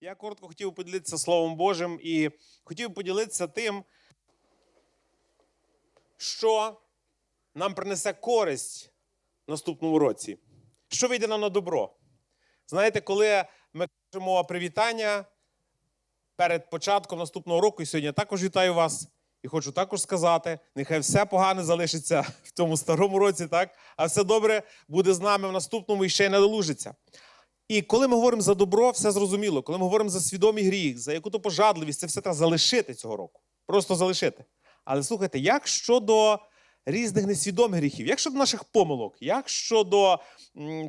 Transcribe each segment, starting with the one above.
Я коротко хотів поділитися Словом Божим і хотів поділитися тим, що нам принесе користь в наступному році. Що вийде нам на добро? Знаєте, коли ми кажемо привітання перед початком наступного року, і сьогодні також вітаю вас. І хочу також сказати, нехай все погане залишиться в тому старому році, так? а все добре буде з нами в наступному і ще й надолужиться. І коли ми говоримо за добро, все зрозуміло. Коли ми говоримо за свідомий гріх, за яку-то пожадливість, це все треба залишити цього року. Просто залишити. Але слухайте, як щодо різних несвідомих гріхів, як щодо наших помилок, як щодо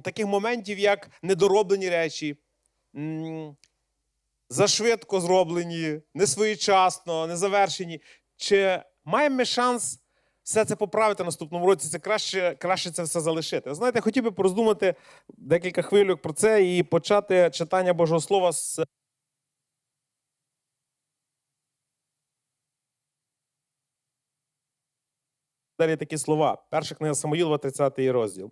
таких моментів, як недороблені речі, зашвидко зроблені, несвоєчасно, незавершені, чи маємо ми шанс все це поправити наступному році, це краще, краще це все залишити. Знаєте, хотів би пороздумати декілька хвилюк про це і почати читання Божого Слова з Далі такі слова. Перша книга Самоїлова, 30 розділ.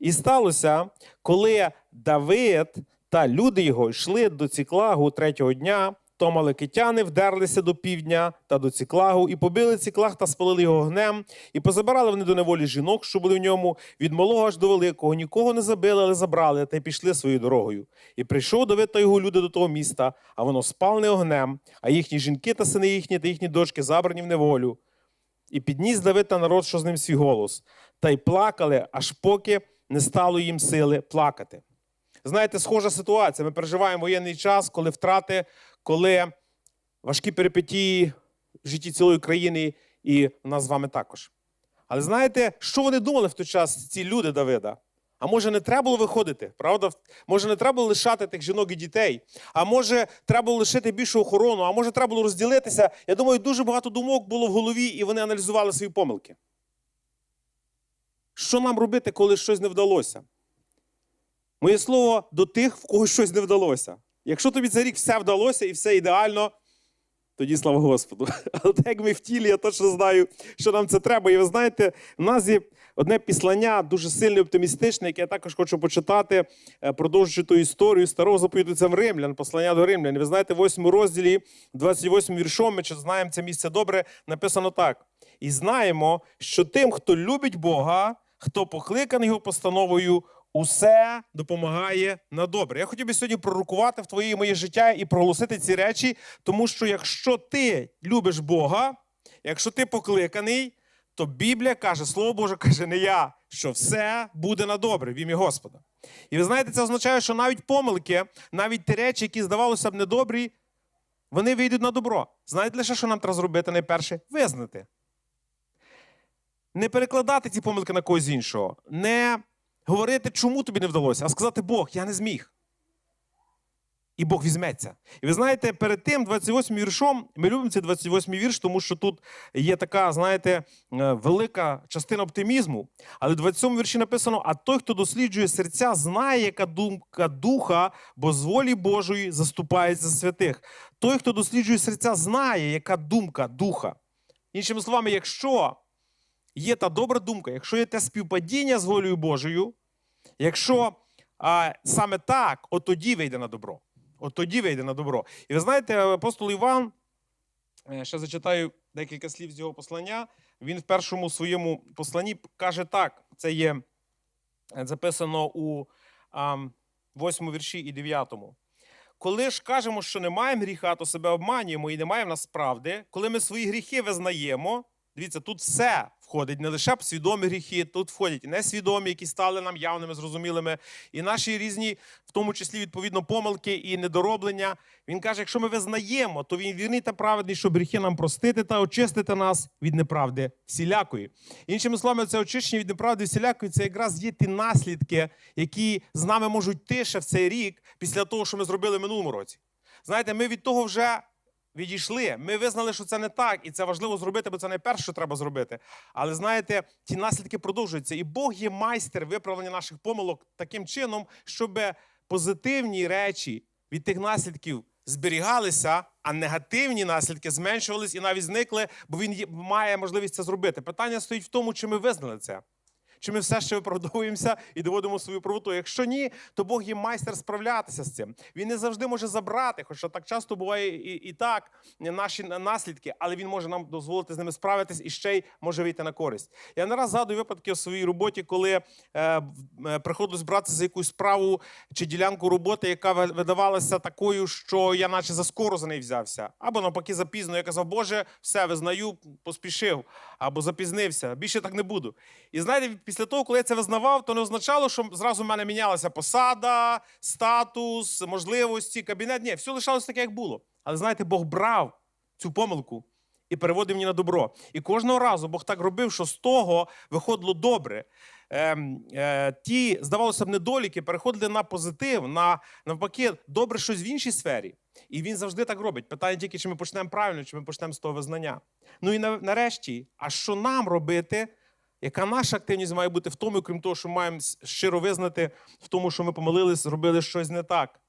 І сталося, коли Давид та люди його йшли до Ціклагу третього дня, то маликитяни вдерлися до півдня та до Ціклагу, і побили Ціклаг та спалили його огнем, і позабирали вони до неволі жінок, що були в ньому, від малого аж до великого. Нікого не забили, але забрали, та й пішли своєю дорогою. І прийшов Давид та його люди до того міста, а воно спалене огнем, а їхні жінки та сини їхні та їхні дочки забрані в неволю. І підніс Давид та народ, що з ним свій голос, та й плакали, аж поки не стало їм сили плакати. Знаєте, схожа ситуація. Ми переживаємо воєнний час, коли втрати, коли важкі перипетії в житті цілої країни і в нас з вами також. Але знаєте, що вони думали в той час, ці люди Давида? А може, не треба було виходити, правда? Може, не треба було лишати тих жінок і дітей. А може, треба було лишити більшу охорону, а може, треба було розділитися. Я думаю, дуже багато думок було в голові, і вони аналізували свої помилки. Що нам робити, коли щось не вдалося? Моє слово до тих, в кого щось не вдалося. Якщо тобі цей рік все вдалося і все ідеально, тоді слава Господу. Але так як ми в тілі, я точно знаю, що нам це треба. І ви знаєте, в нас є одне післання, дуже сильне, оптимістичне, яке я також хочу почитати, е, продовжуючи ту історію старого заповіту це в Римлян, послання до Римлян. Ви знаєте, в 8 розділі, 28 віршом, ми чи знаємо це місце добре, написано так. І знаємо, що тим, хто любить Бога, хто покликаний його постановою, усе допомагає на добре. Я хотів би сьогодні пророкувати в твоє і моє життя і проголосити ці речі, тому що якщо ти любиш Бога, якщо ти покликаний, то Біблія каже, Слово Боже каже, не я, що все буде на добре в ім'я Господа. І ви знаєте, це означає, що навіть помилки, навіть ті речі, які здавалося б недобрі, вони вийдуть на добро. Знаєте лише, що нам треба зробити найперше? Визнати. Не перекладати ці помилки на когось іншого, не говорити, чому тобі не вдалося, а сказати Бог, я не зміг. І Бог візьметься. І ви знаєте, перед тим 28 віршом, ми любимо цей 28 вірш, тому що тут є така, знаєте, е, велика частина оптимізму. Але в 27 вірші написано: а той, хто досліджує серця, знає, яка думка духа, бо з волі Божої заступається за святих. Той, хто досліджує серця, знає, яка думка духа. Іншими словами, якщо є та добра думка, якщо є те співпадіння з волею Божою, якщо а, саме так, от тоді вийде на добро. От тоді вийде на добро. І ви знаєте, апостол Іван, е, ще зачитаю декілька слів з його послання. Він в першому своєму посланні каже так: це є е, записано у а, 8 вірші і 9. Коли ж кажемо, що не маємо гріха, то себе обманюємо і не маємо нас правди. Коли ми свої гріхи визнаємо, дивіться, тут все входить, не лише свідомі гріхи, тут входять і несвідомі, які стали нам явними, зрозумілими, і наші різні, в тому числі, відповідно, помилки і недороблення. Він каже: якщо ми визнаємо, то він вірний та праведний, щоб гріхи нам простити та очистити нас від неправди всілякої. Іншими словами, це очищення від неправди всілякої, це якраз є ті наслідки, які з нами можуть йти ще в цей рік після того, що ми зробили минулому році. Знаєте, ми від того вже відійшли. Ми визнали, що це не так, і це важливо зробити, бо це найперше, що треба зробити. Але знаєте, ті наслідки продовжуються. І Бог є майстер виправлення наших помилок таким чином, щоб позитивні речі від тих наслідків зберігалися, а негативні наслідки зменшувались і навіть зникли, бо він має можливість це зробити. Питання стоїть в тому, чи ми визнали це. Чи ми все ще виправдовуємося і доводимо свою правоту. Якщо ні, то Бог є майстер справлятися з цим. Він не завжди може забрати, хоча так часто буває і, і так наші наслідки, але він може нам дозволити з ними справитись і ще й може вийти на користь. Я не раз згадую випадки у своїй роботі, коли е, е, приходилось братися за якусь справу чи ділянку роботи, яка видавалася такою, що я наче заскоро за неї взявся, або навпаки запізно. Я казав, Боже, все визнаю, поспішив або запізнився. Більше так не буду. І знаєте, після того, коли я це визнавав, то не означало, що зразу в мене мінялася посада, статус, можливості, кабінет. Ні, все лишалося таке, як було. Але знаєте, Бог брав цю помилку і переводив мені на добро. І кожного разу Бог так робив, що з того виходило добре. Ем, е, ті, здавалося б, недоліки переходили на позитив, на навпаки, добре щось в іншій сфері. І він завжди так робить. Питання тільки, чи ми почнемо правильно, чи ми почнемо з того визнання. Ну і нарешті, а що нам робити? Яка наша активність має бути в тому, крім того, що маємо щиро визнати в тому, що ми помилились, зробили щось не так.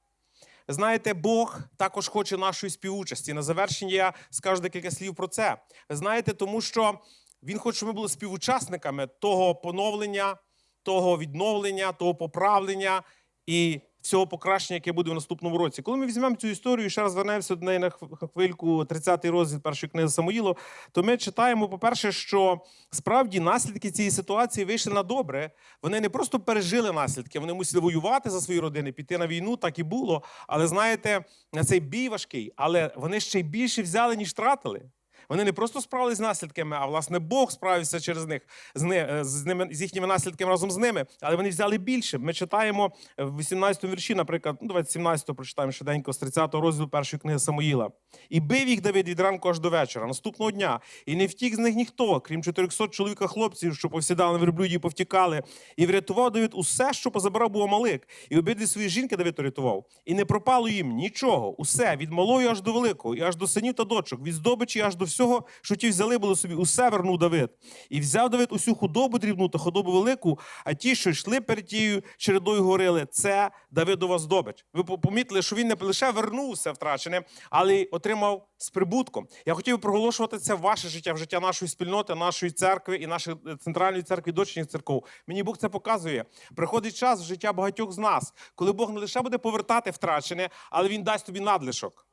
Знаєте, Бог також хоче нашої співучасті. На завершення я скажу декілька слів про це. Знаєте, тому що Він хоче, щоб ми були співучасниками того поновлення, того відновлення, того поправлення і всього покращення, яке буде в наступному році. Коли ми візьмемо цю історію, і ще раз вернемося до неї на хвильку, 30-й розділ першої книги Самуїлу, то ми читаємо, по-перше, що справді наслідки цієї ситуації вийшли на добре. Вони не просто пережили наслідки, вони мусили воювати за свої родини, піти на війну, так і було. Але знаєте, на цей бій важкий, але вони ще й більше взяли, ніж тратили. Вони не просто справились з наслідками, а власне Бог справився через них з, ни, е, з ними з їхніми наслідками разом з ними. Але вони взяли більше. Ми читаємо в 18 вірші, наприклад, ну давайте 17 прочитаємо швиденько з 30 розділу першої книги Самуїла. І бив їх Давид від ранку аж до вечора, наступного дня. І не втік з них ніхто, крім 400 чоловіка хлопців, що повсідали на верблюді і повтікали. І врятував Давид усе, що позабирав був Амалик. І обидві свої жінки Давид рятував. І не пропало їм нічого, усе від малої аж до великого, і аж до синів та дочок, від здобичі аж до всього, що ті взяли було собі, усе вернув Давид. І взяв Давид усю худобу дрібну та худобу велику, а ті, що йшли перед тією чередою, говорили, це Давидова здобич. Ви помітили, що він не лише вернувся втрачене, але й отримав з прибутком. Я хотів би проголошувати це в ваше життя, в життя нашої спільноти, нашої церкви і нашої е, центральної церкви, і церков. Мені Бог це показує. Приходить час в життя багатьох з нас, коли Бог не лише буде повертати втрачене, але він дасть тобі надлишок.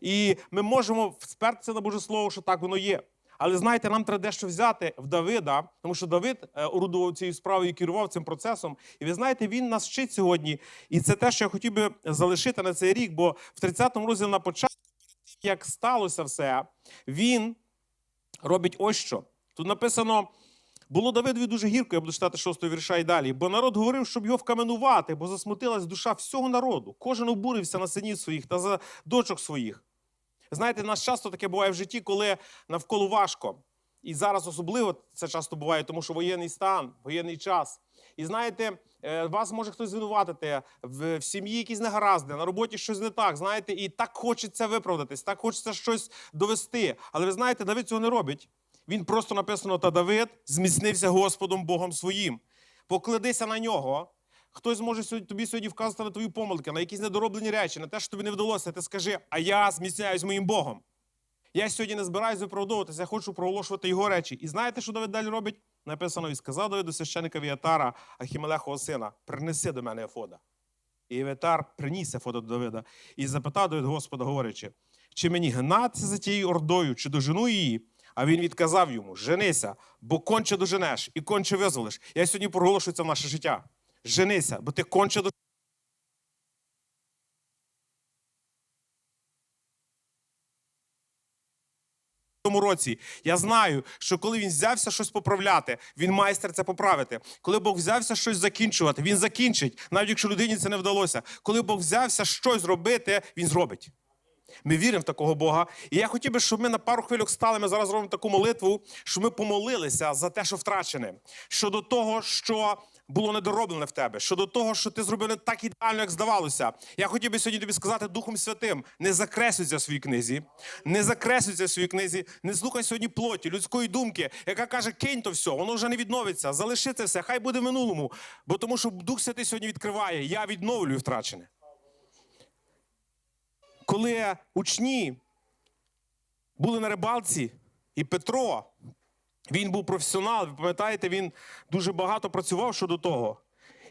І ми можемо спертися на Боже Слово, що так воно є. Але знаєте, нам треба дещо взяти в Давида, тому що Давид е, орудував цією справою і керував цим процесом. І ви знаєте, він нас вчить сьогодні. І це те, що я хотів би залишити на цей рік, бо в 30-му розділі на початку, як сталося все, він робить ось що. Тут написано. Було Давидові дуже гірко, я буду читати шостого вірша і далі. Бо народ говорив, щоб його вкаменувати, бо засмутилась душа всього народу. Кожен обурився на синів своїх та за дочок своїх. Знаєте, нас часто таке буває в житті, коли навколо важко. І зараз особливо це часто буває, тому що воєнний стан, воєнний час. І знаєте, е, вас може хтось звинуватити в, в сім'ї якісь негаразди, на роботі щось не так. Знаєте, і так хочеться виправдатись, так хочеться щось довести. Але ви знаєте, Давид цього не робить. Він просто написано: та Давид зміцнився Господом Богом своїм. Покладися на нього. Хтось може тобі сьогодні вказати на твої помилки, на якісь недороблені речі, на те, що тобі не вдалося. Ти скажи, а я зміцняюсь моїм Богом. Я сьогодні не збираюсь виправдовуватися, я хочу проголошувати його речі. І знаєте, що Давид далі робить? Написано: і сказав Давид до священика Віатара, Ахімелехового сина: принеси до мене Ефода. І Віатар приніс Ефода до Давида і запитав Давид Господа, говорячи, чи мені гнатися за тією ордою, чи дожену її? А він відказав йому: женися, бо конче доженеш і конче визволиш. Я сьогодні проголошую це в наше життя. Женися, бо ти конче доженеш. Тому році я знаю, що коли він взявся щось поправляти, він майстер це поправити. Коли Бог взявся щось закінчувати, він закінчить, навіть якщо людині це не вдалося. Коли Бог взявся щось зробити, він зробить. Ми віримо в такого Бога. І я хотів би, щоб ми на пару хвильок стали. Ми зараз робимо таку молитву, щоб ми помолилися за те, що втрачене, щодо того, що було недороблене в тебе, щодо того, що ти зробив не так ідеально, як здавалося. Я хотів би сьогодні тобі сказати Духом Святим: не закреслюйся в своїй книзі, не закреслюйся в своїй книзі, не слухай сьогодні плоті, людської думки, яка каже, кинь то все, воно вже не відновиться, залиши це все, хай буде в минулому. Бо тому, що Дух Святий сьогодні відкриває, я відновлюю втрачене коли учні були на рибалці, і Петро Він був професіонал, ви пам'ятаєте, він дуже багато працював щодо того.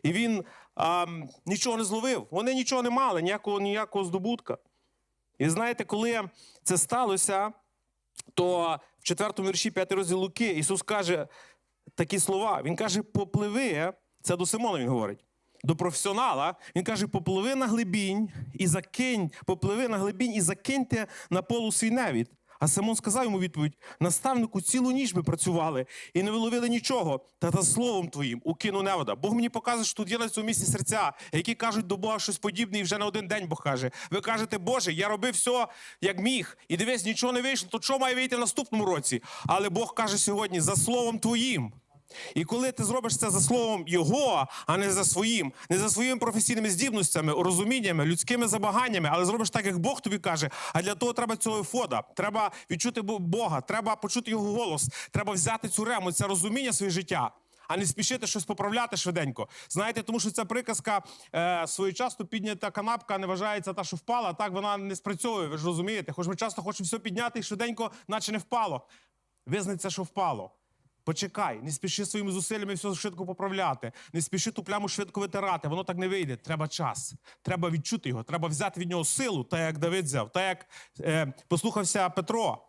І він а, нічого не зловив. Вони нічого не мали, ніякого, ніякого здобутка. І знаєте, коли це сталося, то в четвертому вірші 5 розділ Луки Ісус каже такі слова. Він каже: попливи, це до Симона він говорить. До професіонала він каже: попливи на глибінь і закинь, попливи на глибінь і закиньте на полу свій невід. А Симон сказав йому відповідь: наставнику, цілу ніч ми працювали і не виловили нічого. Та за словом твоїм укину невода. Бог мені показує, що тут є на цьому місці серця, які кажуть до Бога щось подібне, і вже на один день Бог каже. Ви кажете, Боже, я робив все як міг, і дивись, нічого не вийшло. То що має вийти в наступному році? Але Бог каже сьогодні: за словом твоїм. І коли ти зробиш це за словом Його, а не за своїм, не за своїми професійними здібностями, розуміннями, людськими забаганнями, але зробиш так, як Бог тобі каже. А для того треба цього ефода. Треба відчути Бога, треба почути його голос, треба взяти цю рему, це розуміння своє життя. А не спішити щось поправляти швиденько. Знаєте, тому що ця приказка е, своєчасно піднята канапка не вважається та, що впала. Так вона не спрацьовує. Ви ж розумієте? Хоч ми часто хочемо все підняти і швиденько, наче не впало. Визнай це, що впало. Почекай, не спіши своїми зусиллями все швидко поправляти, не спіши ту пляму швидко витирати. Воно так не вийде. Треба час. Треба відчути його, треба взяти від нього силу, так як Давид взяв, так як е, послухався Петро.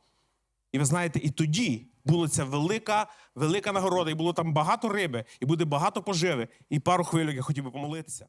І ви знаєте, і тоді була ця велика, велика нагорода, і було там багато риби, і буде багато поживи, і пару хвилюк я хотів би помолитися.